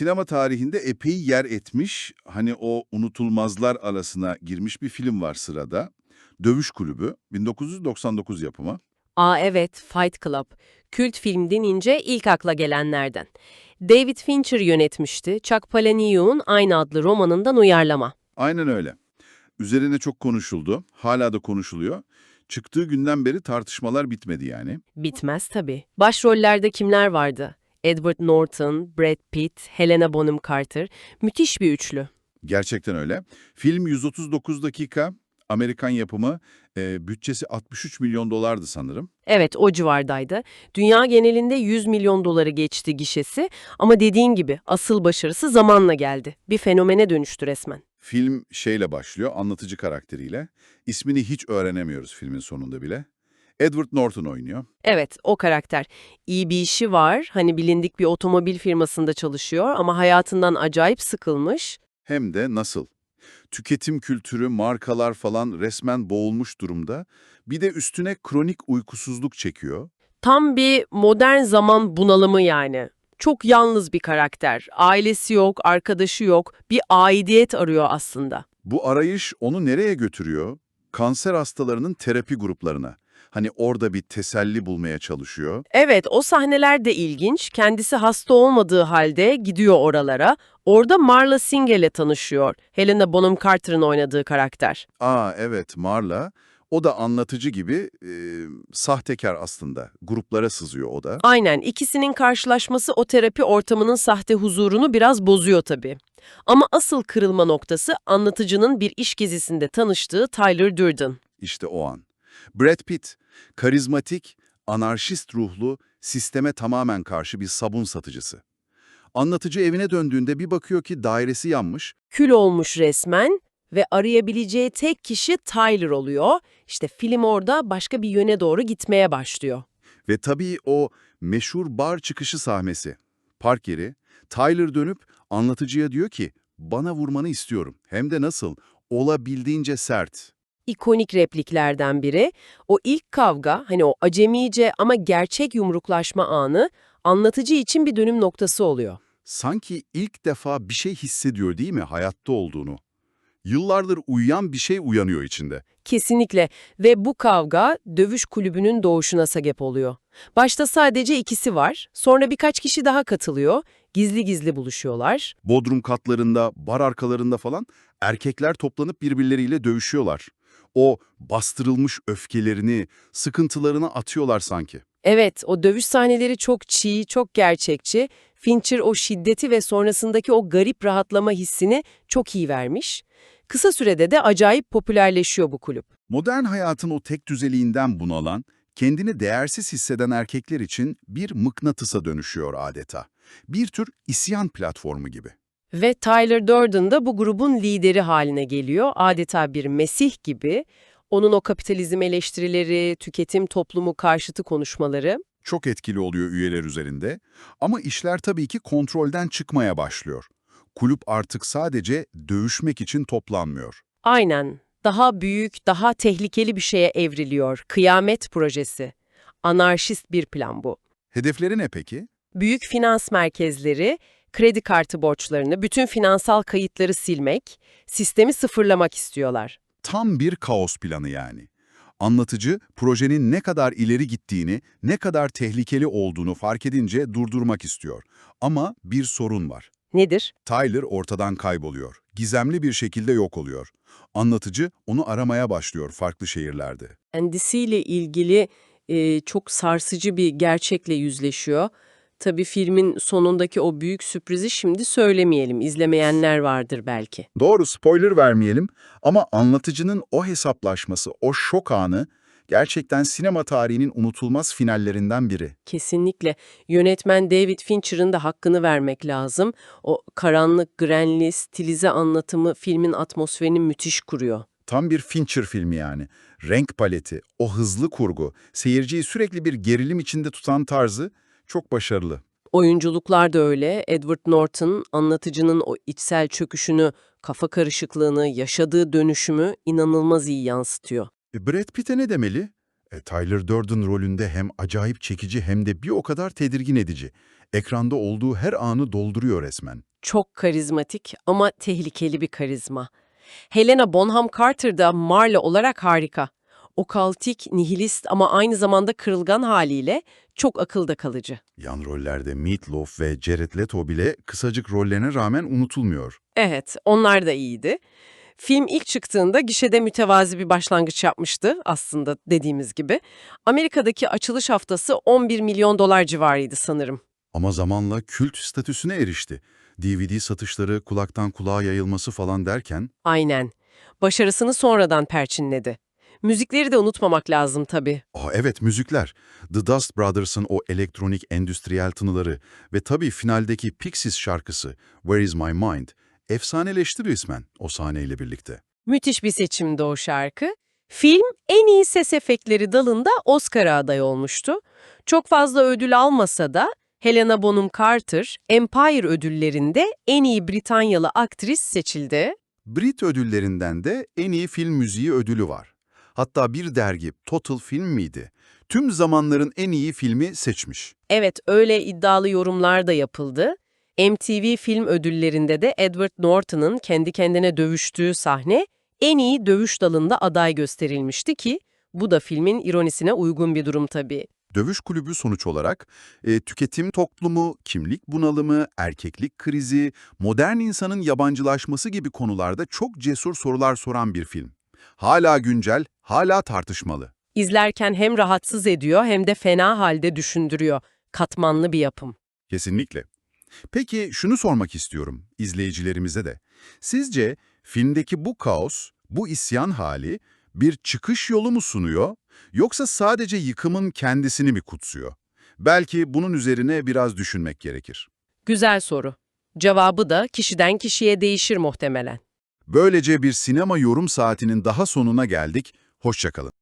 sinema tarihinde epey yer etmiş, hani o unutulmazlar arasına girmiş bir film var sırada. Dövüş Kulübü, 1999 yapımı. Aa evet, Fight Club. Kült film denince ilk akla gelenlerden. David Fincher yönetmişti. Chuck Palahniuk'un aynı adlı romanından uyarlama. Aynen öyle. Üzerine çok konuşuldu, hala da konuşuluyor. Çıktığı günden beri tartışmalar bitmedi yani. Bitmez tabii. Başrollerde kimler vardı? Edward Norton, Brad Pitt, Helena Bonham Carter. Müthiş bir üçlü. Gerçekten öyle. Film 139 dakika, Amerikan yapımı, e, bütçesi 63 milyon dolardı sanırım. Evet, o civardaydı. Dünya genelinde 100 milyon doları geçti gişesi ama dediğin gibi asıl başarısı zamanla geldi. Bir fenomene dönüştü resmen. Film şeyle başlıyor, anlatıcı karakteriyle. İsmini hiç öğrenemiyoruz filmin sonunda bile. Edward Norton oynuyor. Evet, o karakter. İyi bir işi var, hani bilindik bir otomobil firmasında çalışıyor ama hayatından acayip sıkılmış. Hem de nasıl? Tüketim kültürü, markalar falan resmen boğulmuş durumda. Bir de üstüne kronik uykusuzluk çekiyor. Tam bir modern zaman bunalımı yani. Çok yalnız bir karakter. Ailesi yok, arkadaşı yok. Bir aidiyet arıyor aslında. Bu arayış onu nereye götürüyor? Kanser hastalarının terapi gruplarına. Hani orada bir teselli bulmaya çalışıyor. Evet, o sahneler de ilginç. Kendisi hasta olmadığı halde gidiyor oralara. Orada Marla Singer'le tanışıyor. Helena Bonham Carter'ın oynadığı karakter. Aa evet Marla. O da anlatıcı gibi e, sahtekar aslında. Gruplara sızıyor o da. Aynen, ikisinin karşılaşması o terapi ortamının sahte huzurunu biraz bozuyor tabii. Ama asıl kırılma noktası anlatıcının bir iş gezisinde tanıştığı Tyler Durden. İşte o an. Brad Pitt, karizmatik, anarşist ruhlu, sisteme tamamen karşı bir sabun satıcısı. Anlatıcı evine döndüğünde bir bakıyor ki dairesi yanmış. Kül olmuş resmen ve arayabileceği tek kişi Tyler oluyor. İşte film orada başka bir yöne doğru gitmeye başlıyor. Ve tabii o meşhur bar çıkışı sahnesi. Park yeri, Tyler dönüp anlatıcıya diyor ki, bana vurmanı istiyorum. Hem de nasıl? Olabildiğince sert. İkonik repliklerden biri, o ilk kavga, hani o acemice ama gerçek yumruklaşma anı anlatıcı için bir dönüm noktası oluyor. Sanki ilk defa bir şey hissediyor değil mi hayatta olduğunu? Yıllardır uyuyan bir şey uyanıyor içinde. Kesinlikle ve bu kavga dövüş kulübünün doğuşuna sebep oluyor. Başta sadece ikisi var, sonra birkaç kişi daha katılıyor, gizli gizli buluşuyorlar. Bodrum katlarında, bar arkalarında falan erkekler toplanıp birbirleriyle dövüşüyorlar. O bastırılmış öfkelerini, sıkıntılarını atıyorlar sanki. Evet, o dövüş sahneleri çok çiğ, çok gerçekçi. Fincher o şiddeti ve sonrasındaki o garip rahatlama hissini çok iyi vermiş. Kısa sürede de acayip popülerleşiyor bu kulüp. Modern hayatın o tek düzeliğinden bunalan, kendini değersiz hisseden erkekler için bir mıknatısa dönüşüyor adeta. Bir tür isyan platformu gibi. Ve Tyler Durden da bu grubun lideri haline geliyor. Adeta bir mesih gibi. Onun o kapitalizm eleştirileri, tüketim toplumu karşıtı konuşmaları. Çok etkili oluyor üyeler üzerinde ama işler tabii ki kontrolden çıkmaya başlıyor. Kulüp artık sadece dövüşmek için toplanmıyor. Aynen. Daha büyük, daha tehlikeli bir şeye evriliyor. Kıyamet projesi. Anarşist bir plan bu. Hedefleri ne peki? Büyük finans merkezleri, kredi kartı borçlarını, bütün finansal kayıtları silmek, sistemi sıfırlamak istiyorlar. Tam bir kaos planı yani. Anlatıcı, projenin ne kadar ileri gittiğini, ne kadar tehlikeli olduğunu fark edince durdurmak istiyor. Ama bir sorun var. Nedir? Tyler ortadan kayboluyor. Gizemli bir şekilde yok oluyor. Anlatıcı onu aramaya başlıyor farklı şehirlerde. Kendisiyle ilgili e, çok sarsıcı bir gerçekle yüzleşiyor. Tabii filmin sonundaki o büyük sürprizi şimdi söylemeyelim. İzlemeyenler vardır belki. Doğru, spoiler vermeyelim ama anlatıcının o hesaplaşması, o şok anı gerçekten sinema tarihinin unutulmaz finallerinden biri. Kesinlikle. Yönetmen David Fincher'ın da hakkını vermek lazım. O karanlık, grenli, stilize anlatımı filmin atmosferini müthiş kuruyor. Tam bir Fincher filmi yani. Renk paleti, o hızlı kurgu, seyirciyi sürekli bir gerilim içinde tutan tarzı çok başarılı. Oyunculuklar da öyle. Edward Norton, anlatıcının o içsel çöküşünü, kafa karışıklığını, yaşadığı dönüşümü inanılmaz iyi yansıtıyor. E Brad Pitt'e ne demeli? E, Tyler Durden rolünde hem acayip çekici hem de bir o kadar tedirgin edici. Ekranda olduğu her anı dolduruyor resmen. Çok karizmatik ama tehlikeli bir karizma. Helena Bonham Carter da Marla olarak harika. O kaltik, nihilist ama aynı zamanda kırılgan haliyle çok akılda kalıcı. Yan rollerde Meatloaf ve Jared Leto bile kısacık rollerine rağmen unutulmuyor. Evet, onlar da iyiydi. Film ilk çıktığında gişede mütevazi bir başlangıç yapmıştı aslında dediğimiz gibi. Amerika'daki açılış haftası 11 milyon dolar civarıydı sanırım. Ama zamanla kült statüsüne erişti. DVD satışları kulaktan kulağa yayılması falan derken Aynen. Başarısını sonradan perçinledi. Müzikleri de unutmamak lazım tabii. Aa, evet müzikler. The Dust Brothers'ın o elektronik endüstriyel tınıları ve tabii finaldeki Pixies şarkısı Where Is My Mind efsaneleşti resmen o sahneyle birlikte. Müthiş bir seçimdi o şarkı. Film en iyi ses efektleri dalında Oscar'a aday olmuştu. Çok fazla ödül almasa da Helena Bonham Carter Empire ödüllerinde en iyi Britanyalı aktris seçildi. Brit ödüllerinden de en iyi film müziği ödülü var. Hatta bir dergi Total Film miydi? Tüm zamanların en iyi filmi seçmiş. Evet, öyle iddialı yorumlar da yapıldı. MTV film ödüllerinde de Edward Norton'ın kendi kendine dövüştüğü sahne en iyi dövüş dalında aday gösterilmişti ki bu da filmin ironisine uygun bir durum tabii. Dövüş kulübü sonuç olarak e, tüketim toplumu, kimlik bunalımı, erkeklik krizi, modern insanın yabancılaşması gibi konularda çok cesur sorular soran bir film. Hala güncel, hala tartışmalı. İzlerken hem rahatsız ediyor hem de fena halde düşündürüyor. Katmanlı bir yapım. Kesinlikle. Peki şunu sormak istiyorum izleyicilerimize de. Sizce filmdeki bu kaos, bu isyan hali bir çıkış yolu mu sunuyor yoksa sadece yıkımın kendisini mi kutsuyor? Belki bunun üzerine biraz düşünmek gerekir. Güzel soru. Cevabı da kişiden kişiye değişir muhtemelen. Böylece bir sinema yorum saatinin daha sonuna geldik. Hoşçakalın.